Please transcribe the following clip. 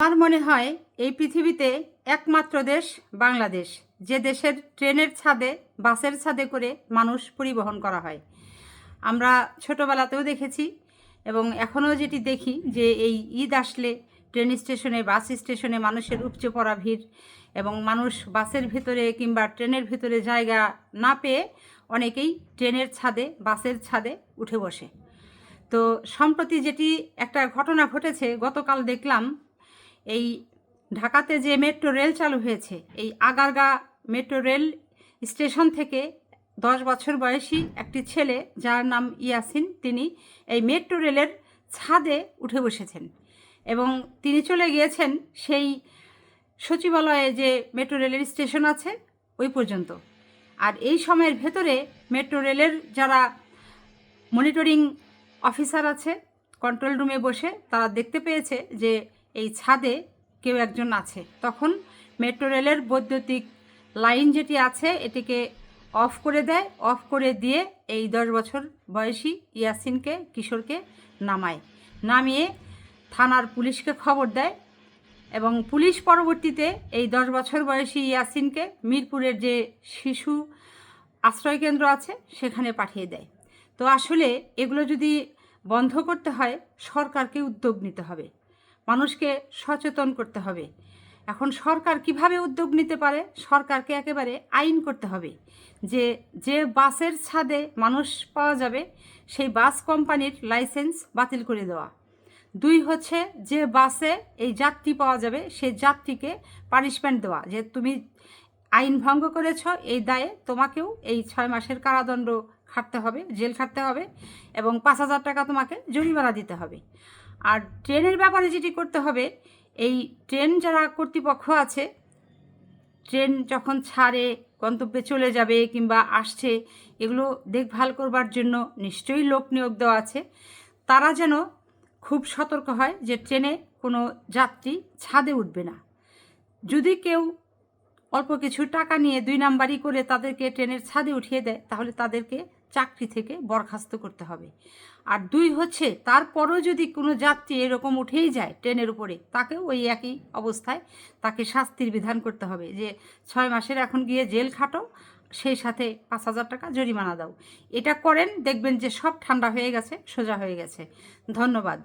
আমার মনে হয় এই পৃথিবীতে একমাত্র দেশ বাংলাদেশ। যে দেশের ট্রেনের ছাদে, বাসের ছাদে করে মানুষ পরিবহন করা হয়। আমরা ছোটোবেলাতেও দেখেছি এবং এখনও যেটি দেখি যে এই ঈদ আসলে ট্রেন স্টেশনে, বাস স্টেশনে মানুষের উপচে পড়া ভিড় এবং মানুষ বাসের ভেতরে কিংবা ট্রেনের ভেতরে জায়গা না পেয়ে অনেকেই ট্রেনের ছাদে, বাসের ছাদে উঠে বসে। তো সম্প্রতি যেটি একটা ঘটনা ঘটেছে, গতকাল দেখলাম এই ঢাকাতে যে মেট্রো রেল চালু হয়েছে, এই আগারগা মেট্রো রেল স্টেশন থেকে দশ বছর বয়সী একটি ছেলে, যার নাম ইয়াসিন, তিনি এই মেট্রো রেলের ছাদে উঠে বসেছেন এবং তিনি চলে গিয়েছেন সেই সচিবালয়ে যে মেট্রো রেলের স্টেশন আছে, ওই পর্যন্ত। আর এই সময়ের ভেতরে মেট্রো রেলের যারা মনিটরিং অফিসার আছে, কন্ট্রোল রুমে বসে, তারা দেখতে পেয়েছে যে এই ছাদে কেউ একজন আছে। তখন মেট্রো রেলের বৈদ্যুতিক লাইন যেটি আছে, এটিকে অফ করে দেয়। অফ করে দিয়ে এই দশ বছর বয়সী ইয়াসিনকে, কিশোরকে নামায়। নামিয়ে থানার পুলিশকে খবর দেয় এবং পুলিশ পরবর্তীতে এই দশ বছর বয়সী ইয়াসিনকে মিরপুরের যে শিশু আশ্রয়কেন্দ্র আছে, সেখানে পাঠিয়ে দেয়। তো আসলে এগুলো যদি বন্ধ করতে হয়, সরকারকে উদ্যোগ নিতে হবে। মানুষকে সচেতন করতে হবে। এখন সরকার কীভাবে উদ্যোগ নিতে পারে? সরকারকে একেবারে আইন করতে হবে যে যে বাসের ছাদে মানুষ পাওয়া যাবে, সেই বাস কোম্পানির লাইসেন্স বাতিল করে দেওয়া। দুই হচ্ছে যে বাসে এই যাত্রী পাওয়া যাবে, সেই যাত্রীকে পানিশমেন্ট দেওয়া যে, তুমি আইন ভঙ্গ করেছ, এই দায়ে তোমাকেও এই ছয় মাসের কারাদণ্ড খাটতে হবে, জেল খাটতে হবে এবং পাঁচ হাজার টাকা তোমাকে জরিমানা দিতে হবে। আর ট্রেনের ব্যাপারে যেটি করতে হবে, এই ট্রেন যারা কর্তৃপক্ষ আছে, ট্রেন যখন ছাড়ে, গন্তব্যে চলে যাবে কিংবা আসছে, এগুলো দেখভাল করবার জন্য নিশ্চয়ই লোক নিয়োগ দেওয়া আছে। তারা যেন খুব সতর্ক হয় যে ট্রেনে কোনো যাত্রী ছাদে উঠবে না। যদি কেউ অল্প কিছু টাকা নিয়ে দুই নাম্বারই করে তাদেরকে ট্রেনের ছাদে উঠিয়ে দেয়, তাহলে তাদেরকে চাকরি থেকে বরখাস্ত করতে হবে। আর দুই হচ্ছে, তারপরও যদি কোনো যাত্রী এরকম উঠেই যায় ট্রেনের উপরে, তাকেও ওই একই অবস্থায় তাকে শাস্তির বিধান করতে হবে যে, ছয় মাসের এখন গিয়ে জেল খাটো, সেই সাথে পাঁচ হাজার টাকা জরিমানা দাও। এটা করেন, দেখবেন যে সব ঠান্ডা হয়ে গেছে, সোজা হয়ে গেছে। ধন্যবাদ।